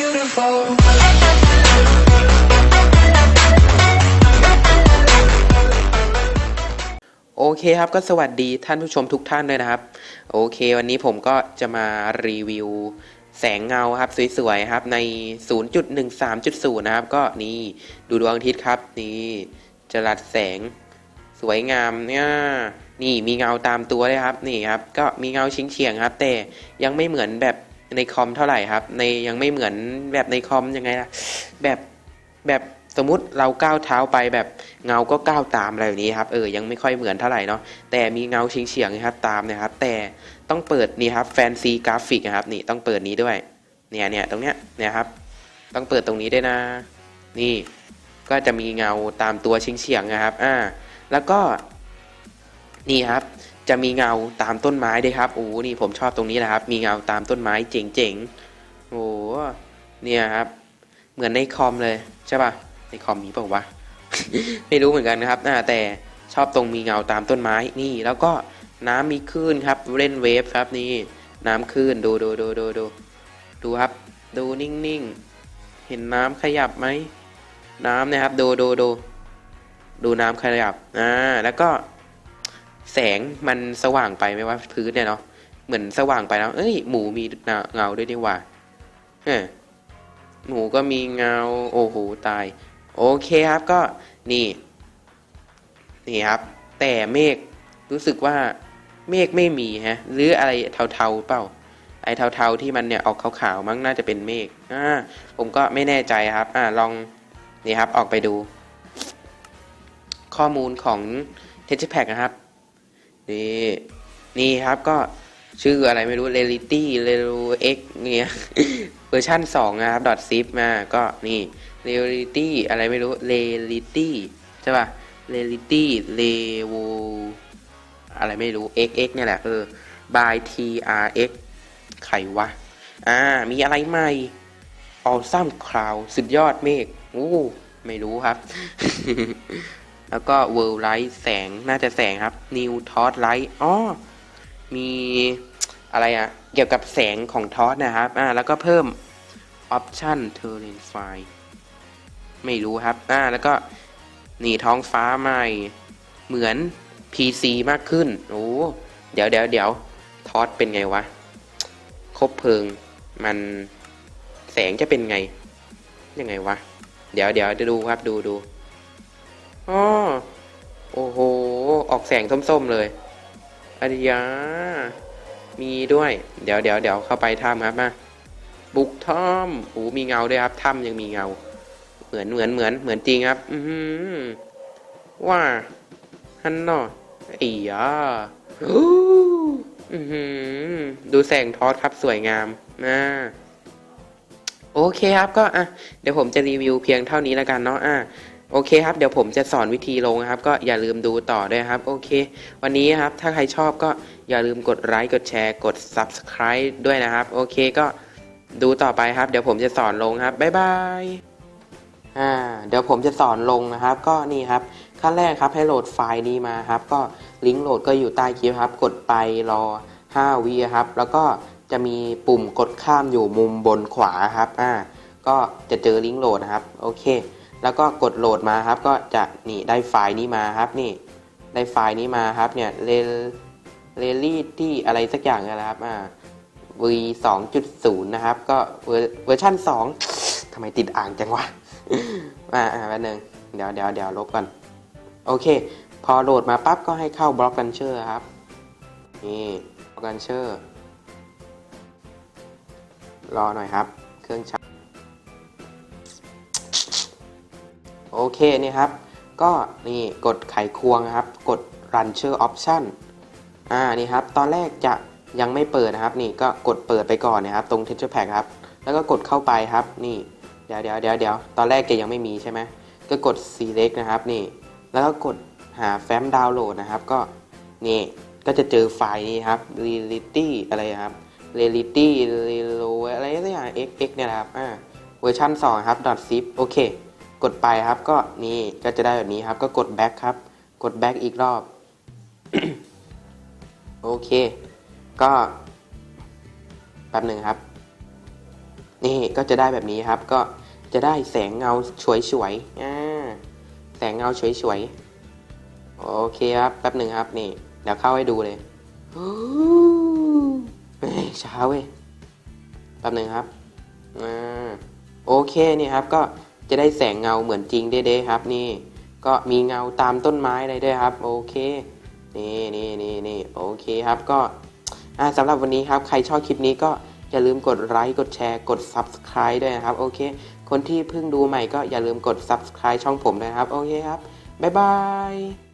beautiful. โอเคครับก็สวัสดีท่านผู้ชมทุกท่านด้วยนะครับ โอเค วันนี้ผมก็จะมารีวิวแสงเงาครับสวยๆครับใน 0.13.0 นะครับ ก็นี่ดูดวงอาทิตย์ครับ นี่จรัสแสงสวยงามเนี่ยนี่มีเงาตามตัวเลยครับ นี่ครับ ก็มีเงาชิงเฉียงๆครับ แต่ยังไม่เหมือนแบบ ในคอมเท่าไหร่ครับ ในยังไม่เหมือนแบบในคอมยังไงล่ะแบบแบบสมมุติเราก้าวเท้าไปแบบเงาก็ก้าวตามอะไรแบบนี้ครับเออยังไม่ค่อยเหมือนเท่าไหร่เนาะแต่มีเงาชิงเฉียงๆนะครับตามนะครับ แต่ต้องเปิดนี่ครับแฟนซีกราฟิกนะครับนี่ต้องเปิดนี้ด้วยเนี่ยเนี่ยตรงเนี้ยเนี่ยครับ ต้องเปิดตรงนี้ด้วยนะ นี่ก็จะมีเงาตามตัวชิงเฉียงๆนะครับอ่าแล้วก็นี่ครับ จะมีเงาตามต้นไม้ด้วยครับโอ้โหนี่ผมชอบตรงนี้แหละครับ มีเงาตามต้นไม้เจ๋งๆโอ้โหเนี่ยครับ เหมือนในคอมเลยใช่ป่ะในคอมมีเปล่าวะไม่รู้เหมือนกันนะครับแต่ชอบตรงมีเงาตามต้นไม้นี่ แล้วก็น้ำมีคลื่นครับ เล่นเวฟครับนี่น้ำคลื่นดูดูดูดูดูดูครับ ดูนิ่งๆ เห็นน้ำขยับไหมน้ำนะครับ ดูดูดูดูน้ำขยับอ่าแล้วก็ แสงมันสว่างไปไหมว่าพื้นเนี่ยเนาะเหมือนสว่างไปแล้ว เอ้ย หมูมีเงาด้วยนี่ว่าเฮ้หมูก็มีเงา โอ้โห ตาย โอเคครับก็นี่ นี่ครับ แต่เมฆรู้สึกว่าเมฆไม่มีฮะ หรืออะไรเทาๆเปล่า ไอ้เทาๆที่มันเนี่ยออกขาวๆมั้งน่าจะเป็นเมฆอ่าผมก็ไม่แน่ใจครับ อ่าลองนี่ครับออกไปดู ข้อมูลของ t e x t Pack นะครับ นี่นี่ครับก็ชื่ออะไรไม่รู้ Reality r e l X เนี่ยเวอร์ชัน2นะครับ .zip มาก็นี่ Reality อะไรไม่รู้ Reality ใช่ป่ะ Reality Level อะไรไม่รู้ XX เนี่ยแหละเออ by TRX ใครวะ อ่า มีอะไรใหม่ Awesome Cloud สุดยอดเมฆโอ้ไม่รู้ครับ แล้วก็ World Light แสงน่าจะแสงครับ New Torch Light อ๋อ มีอะไรอะเกี่ยวกับแสงของทอสนะครับ อ่า แล้วก็เพิ่ม Option Terrain File ไม่รู้ครับ อ่า แล้วก็นี่ท้องฟ้าใหม่ เหมือน PC มากขึ้น โอ้ เดี๋ยวเดี๋ยวเดี๋ยวทอสเป็นไงวะ คบเพลิง มันแสงจะเป็นไง ยังไงวะ เดี๋ยวเดี๋ยวจะดูครับ ดูดู อ๋อโอ้โห ออกแสงส้มๆเลยอริยา มีด้วย เดี๋ยวเดี๋ยวเดี๋ยวเข้าไปถ้ำครับมา บุกถ้ำโอ้มีเงาด้วยครับ ถ้ำยังมีเงา เหมือนเหมือนเหมือนเหมือนจริงครับ อือหือว่าฮันนออียาอู้อือหือดูแสงทอดครับสวยงามนะโอเคครับก็อะ เดี๋ยวผมจะรีวิวเพียงเท่านี้แล้วกันเนาะอะ โอเคครับ เดี๋ยวผมจะสอนวิธีลงนะครับ ก็อย่าลืมดูต่อด้วยครับ โอเค วันนี้ครับ ถ้าใครชอบก็อย่าลืมกดไลค์กดแชร์กด Subscribe ด้วยนะครับ โอเคก็ดูต่อไปครับ เดี๋ยวผมจะสอนลงครับบ๊ายบายอ่าเดี๋ยวผมจะสอนลงนะครับ ก็นี่ครับ ขั้นแรกครับให้โหลดไฟล์นี้มาครับ ก็ลิงก์โหลดก็อยู่ใต้คลิปครับ กดไปรอ 5วิครับ แล้วก็จะมีปุ่มกดข้ามอยู่มุมบนขวาครับอ่าก็จะเจอลิงก์โหลดนะครับ โอเค แล้วก็กดโหลดมาครับ ก็จะนี่ได้ไฟล์นี้มาครับนี่ ได้ไฟล์นี้มาครับเนี่ยเรเรลี่ที่อะไรสักอย่างนะครับอ่า v 2.0 นะครับ ก็เวอร์ชัน2ทำไมติดอ่างจังวะอ่าอ่าแป๊บนึงเดี๋ยวเดี๋ยวเดี๋ยวลบก่อน โอเค พอโหลดมาปั๊บก็ให้เข้าบล็อกกันเชอร์ครับ นี่บล็อกกันเชอร์รอหน่อยครับ เครื่องชา โอเคนี่ครับ ก็นี่กดไขควงครับ กด run s h e r option อ่านี่ครับ ตอนแรกจะยังไม่เปิดนะครับ นี่ก็กดเปิดไปก่อนนะครับ ตรง texture pack ครับ แล้วก็กดเข้าไปครับ นี่ เดี๋ยวเดี๋ยวเดี๋ยวเดี๋ยวตอนแรกแกยังไม่มีใช่ไหมก็กด select นะครับนี่ แล้วก็กดหาแฟ้มดาวน์โหลดนะครับ ก็นี่ก็จะเจอไฟล์นี้ครับ reality อะไรครับ reality relo อะไรสักอย่าง xx เนี่ยนะครับอ่าเวอร์ชัน2ครับ .zip โอเค กดไปครับก็นี่ก็จะได้แบบนี้ครับ ก็กด back ครับ กด back อีกรอบ โอเค ก็แป๊บหนึ่งครับ นี่ก็จะได้แบบนี้ครับ ก็จะได้แสงเงาสวยๆอ่าแสงเงาสวยๆโอเคครับแป๊บหนึ่งครับ นี่เดี๋ยวเข้าให้ดูเลยเช้าเว้ยแป๊บหนึ่งครับอ่าโอเคนี่ครับก็ จะได้แสงเงาเหมือนจริงเด้ๆครับนี่ ก็มีเงาตามต้นไม้อะไรด้วยครับ โอเค นี่นี่นี่นี่โอเคครับก็สำหรับวันนี้ครับใครชอบคลิปนี้ก็อย่าลืมกดไลค์กดแชร์กด Subscribe ด้วยนะครับ โอเค คนที่เพิ่งดูใหม่ก็อย่าลืมกด Subscribe ช่องผมด้วยนะครับ โอเคครับ บ๊ายบาย